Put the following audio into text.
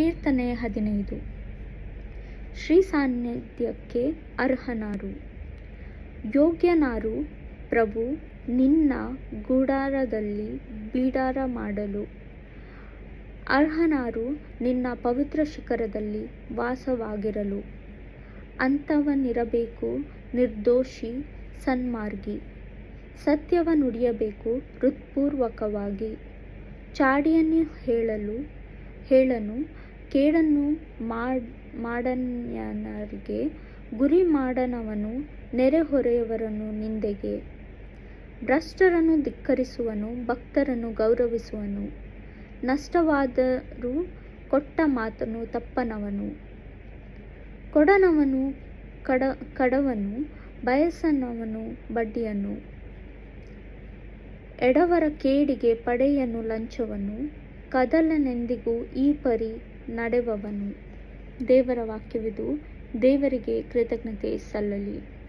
ಕೀರ್ತನೆ ಹದಿನೈದು. ಶ್ರೀ ಸಾನ್ನಿಧ್ಯಕ್ಕೆ ಅರ್ಹನಾರು. ಯೋಗ್ಯನಾರು ಪ್ರಭು, ನಿನ್ನ ಗುಡಾರದಲ್ಲಿ ಬೀಡಾರ ಮಾಡಲು. ಅರ್ಹನಾರು ನಿನ್ನ ಪವಿತ್ರ ಶಿಖರದಲ್ಲಿ ವಾಸವಾಗಿರಲು. ಅಂಥವನಿರಬೇಕು ನಿರ್ದೋಷಿ, ಸನ್ಮಾರ್ಗಿ. ಸತ್ಯವ ನುಡಿಯಬೇಕು ಹೃತ್ಪೂರ್ವಕವಾಗಿ. ಚಾಡಿಯನ್ನು ಹೇಳಲು, ಹೇಳನು ಕೇಡನ್ನು ಮಾಡನ್ಯಾನರಿಗೆ, ಗುರಿ ಮಾಡನವನು ನೆರೆಹೊರೆಯವರನ್ನು ನಿಂದೆಗೆ. ಭ್ರಷ್ಟರನ್ನು ಧಿಕ್ಕರಿಸುವನು, ಭಕ್ತರನ್ನು ಗೌರವಿಸುವನು. ನಷ್ಟವಾದರೂ ಕೊಟ್ಟ ಮಾತನ್ನು ತಪ್ಪನವನು. ಕೊಡನವನು ಕಡ, ಕಡವನು, ಬಯಸನವನು ಬಡ್ಡಿಯನ್ನು ಎಡವರ ಕೇಡಿಗೆ ಪಡೆಯನು ಲಂಚವನ್ನು ಕದಲನೆಂದಿಗೂ ಈ ಪರಿ ನಡೆವವನು. ದೇವರ ವಾಕ್ಯವಿದು ದೇವರಿಗೆ ಕೃತಜ್ಞತೆ ಸಲ್ಲಲಿ.